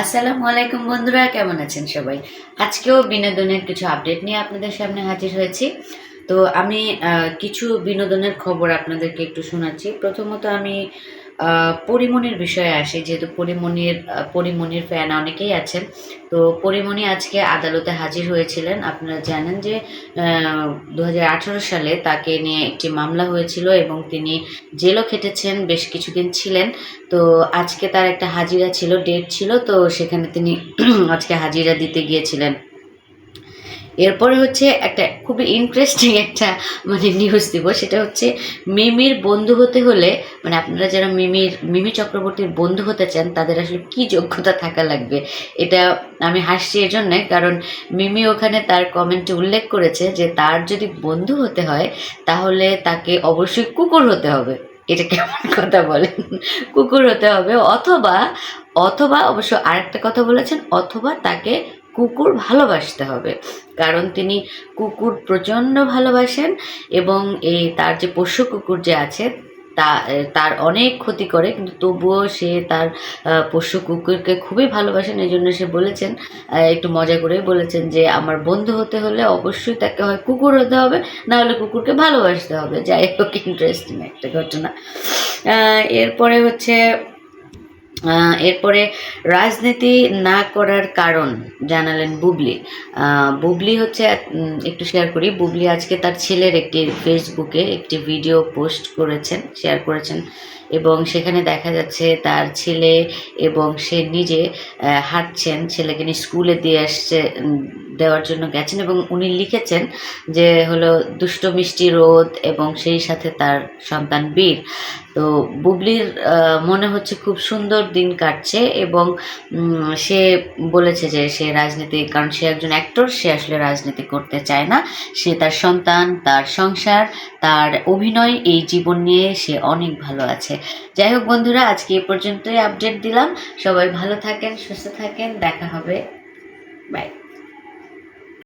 আসসালামু আলাইকুম বন্ধুরা, কেমন আছেন সবাই? আজকেও বিনোদনের কিছু আপডেট নিয়ে আপনাদের সামনে হাজির হয়েছি। তো আমি কিছু বিনোদনের খবর আপনাদেরকে একটু শোনাচ্ছি। প্রথমত আমি পরিমণির বিষয়ে আসি, যেহেতু পরিমণির পরিমণির ফ্যান অনেকেই আছেন। তো পরিমণি আজকে আদালতে হাজির হয়েছিলেন। আপনারা জানেন যে দু হাজার আঠেরো সালে তাকে নিয়ে একটি মামলা হয়েছিল এবং তিনি জেলও খেটেছেন, বেশ কিছুদিন ছিলেন। তো আজকে তার একটা হাজিরা ছিল, ডেট ছিল, তো সেখানে তিনি আজকে হাজিরা দিতে গিয়েছিলেন। এরপরে হচ্ছে একটা খুবই ইন্টারেস্টিং একটা মানে নিউজ দিব, সেটা হচ্ছে মিমির বন্ধু হতে হলে মানে আপনারা যারা মিমির, মিমি চক্রবর্তীর বন্ধু হতে চান, তাদের আসলে কি যোগ্যতা থাকা লাগবে? এটা আমি হাসছি এর জন্যে কারণ মিমি ওখানে তার কমেন্টে উল্লেখ করেছে যে তার যদি বন্ধু হতে হয়, তাহলে তাকে অবশ্যই কুকুর হতে হবে। এটা কেমন কথা বলেন? কুকুর হতে হবে, অথবা অথবা অবশ্য আরেকটা কথা বলেছেন, অথবা তাকে কুকুর ভালোবাসতে হবে। কারণ তিনি কুকুর প্রচণ্ড ভালোবাসেন এবং এই তার যে পোষ্য কুকুর যে আছে, তা তার অনেক ক্ষতি করে। কিন্তু তবুও সে তার পোষ্য কুকুরকে খুবই ভালোবাসেন। এই জন্য সে বলেছেন একটু মজা করে বলেছেন যে, আমার বন্ধু হতে হলে অবশ্যই তাকে হয় কুকুর হতে হবে, না হলে কুকুরকে ভালোবাসতে হবে। যাই হোক, ইন্টারেস্টিং একটা ঘটনা। এরপরে হচ্ছে এরপরে রাজনীতি না করার কারণ জানালেন বুবলি। বুবলি হচ্ছে একটু শেয়ার করি। বুবলি আজকে তার ছেলের একটি ফেসবুকে একটি ভিডিও পোস্ট করেছেন শেয়ার করেছেন এবং সেখানে দেখা যাচ্ছে তার ছেলে এবং সে নিজে হাঁটছেন। ছেলেকে নিয়ে স্কুলে দিয়ে আসছে দেওয়ার জন্য গেছেন এবং উনি লিখেছেন যে হলো, দুষ্ট মিষ্টি রোদ এবং সেই সাথে তার সন্তান বীর। তো বুবলির মনে হচ্ছে খুব সুন্দর দিন কাটছে এবং সে বলেছে যে সে রাজনীতি, কারণ সে একজন অ্যাক্টর সে আসলে রাজনীতি করতে চায় না। সে তার সন্তান, তার সংসার, তার অভিনয়, এই জীবন নিয়ে সে অনেক ভালো আছে। যাই হোক বন্ধুরা, আজকে এ পর্যন্তই আপডেট দিলাম। সবাই ভালো থাকেন, সুস্থ থাকেন, দেখা হবে। বাই